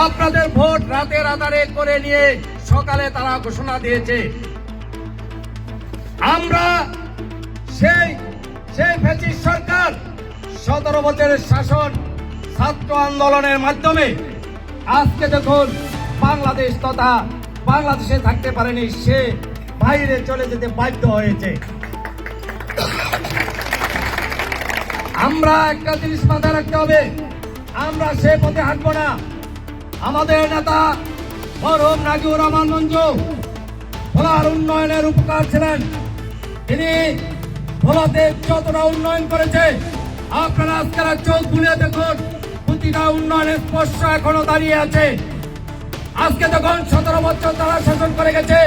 আপনাদের ভোট রাতের আধারে করে নিয়ে সকালে তারা ঘোষণা দিয়েছে। আমরা সেই সেই ফ্যাসিস্ট সরকার, সতেরো বছরের শাসন, ছাত্র আন্দোলনের মাধ্যমে আজকে যখন বাংলাদেশ তথা বাংলাদেশে থাকতে পারেনি, সে বাইরে চলে যেতে বাধ্য হয়েছে। আমরা একটা জিনিস মাথায় রাখতে হবে, আমরা সে পথে হাঁটবো না। আমাদের নেতা মরহুম নাজিউর রহমান মঞ্জু, ভোলার উন্নয়নের উপকার ছিলেন। তিনি ভোলাতে যতটা উন্নয়ন করেছে, আপনারা আজকের চোখ বুলিয়ে দেখুন, প্রতিটা উন্নয়নের স্পর্শ এখনও দাঁড়িয়ে আছে। আজকে দেখুন সতেরো বছর তারা শাসন করে গেছে,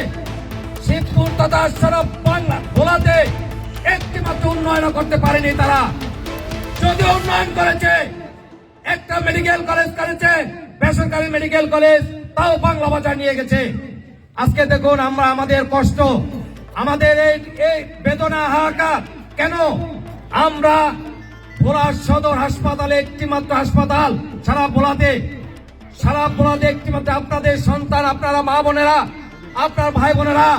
শিবপুর তথা সারা বাংলা ভোলাতে একটি মাত্র উন্নয়ন করতে পারেনি তারা। যদি উন্নয়ন করেছে, একটা মেডিকেল কলেজ করেছে বেসরকারি মেডিকেল কলেজ, তাও বাংলা বাজার নিয়ে গেছে। আজকে দেখুন আমরা আমাদের কষ্ট, আমাদের এই এই বেদনা হাহাকার। কেন? আমরা ভোলা সদর হাসপাতালে একটি মাত্র হাসপাতাল, সারা ভোলাতে। সারা ভোলাতে একটি মাত্র আপনাদের সন্তান, আপনারা মা বোনেরা, আপনার ভাই বোনেরা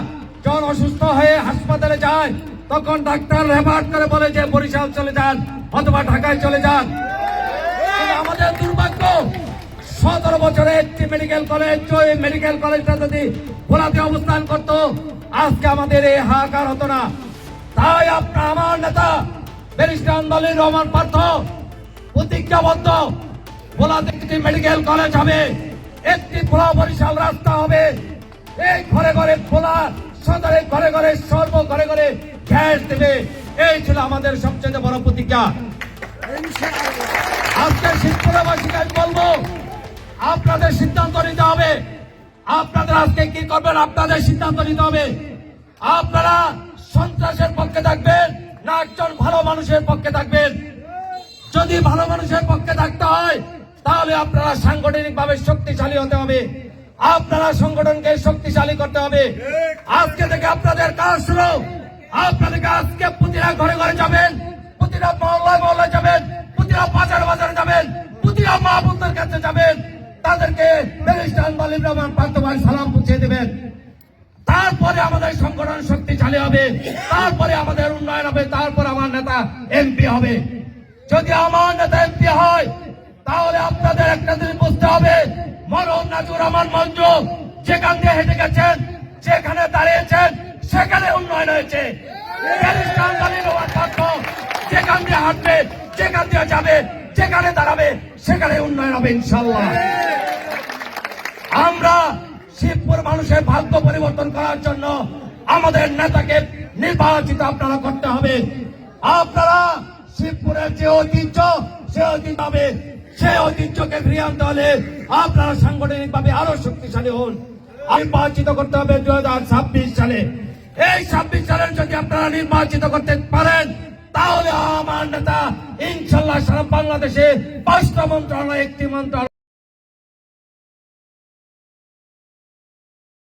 যখন অসুস্থ হয়ে হাসপাতালে যায়, তখন ডাক্তার রেফার করে বলে যে, বরিশাল চলে যান অথবা ঢাকায় চলে যান। আমাদের দুর্ভাগ্য সতেরো বছরে একটি মেডিকেল কলেজ ওই মেডিকেল কলেজটা যদি ভোলাতে অবস্থান করত, আজকে আমাদের এই হাহাকার হতো না। তাই আপনার, আমার নেতা, ব্যারিস্টার আন্দোলন রহমান পার্থ, প্রতিজ্ঞাবদ্ধ। ভোলাতে একটি মেডিকেল কলেজ হবে, একটি ভোলা বরিশাল রাস্তা হবে। এই ঘরে ঘরে ভোলা সদরে ঘরে ঘরে, সর্ব ঘরে ঘরে গ্যাস দেবে। এই ছিল আমাদের সবচেয়ে বড় প্রতিজ্ঞা। আজকে আমি বলব আপনাদের সিদ্ধান্ত নিতে হবে। আপনাদের আজকে কি করবেন, আপনাদের সিদ্ধান্ত নিতে হবে। আপনারা সন্ত্রাসের পক্ষে থাকবেন না একজন ভালো মানুষের পক্ষে থাকবেন। যদি ভালো মানুষের পক্ষে থাকতে হয়, তাহলে আপনারা সাংগঠনিক ভাবে শক্তিশালী হতে হবে। আপনারা সংগঠনকে শক্তিশালী করতে হবে। আজকে থেকে আপনাদের কাজ শুরু। আপনাদেরকে আজকে প্রতিটা ঘরে ঘরে যাবেন প্রতিটা মহল্লায় মহল্লায় যাবেন প্রতিটা বাজার বাজারে যাবেন প্রতিটা মা কাছে যাবেন। তাদেরকে ব্যারিস্টার মালিক রহমান পান্তবাই সালাম পৌঁছে দেবেন। তারপরে আমাদের সংগঠন শক্তিশালী হবে, তারপরে আমাদের উন্নয়ন হবে, তারপর আমার নেতা এমপি হবে। যদি আমার নেতা এমপি হয়, তাহলে আপনাদের একটা জিনিস বুঝতে হবে, মরহম নাজুর রহমান মঞ্জু যেখান দিয়ে হেঁটে গেছেন, যেখানে দাঁড়িয়েছেন, সেখানে উন্নয়ন হয়েছে। যেখান দিয়ে হাঁটবে, যেখান দিয়ে যাবে, যেখানে দাঁড়াবে, সেখানে উন্নয়ন হবে ইনশাল্লাহ শিবপুর মানুষের ভাগ্য পরিবর্তন করার জন্য আমাদের নেতাকে নির্বাচিত আপনারা করতে হবে। আপনারা শিবপুরের যে ঐতিহ্য, সে ঐতিহ্য হবে সেই ঐতিহ্যকে ফিরিয়ে আনতে হলে আপনারা সাংগঠনিক ভাবে আরও শক্তিশালী হন। নির্বাচিত করতে হবে দুই হাজার ছাব্বিশ সালে। এই ছাব্বিশ সালের যদি আপনারা নির্বাচিত করতে পারেন, তাহলে আমার নেতা ইনশাল্লাহ সারা বাংলাদেশে পাঁচটা মন্ত্রণালয় একটি মন্ত্রণালয়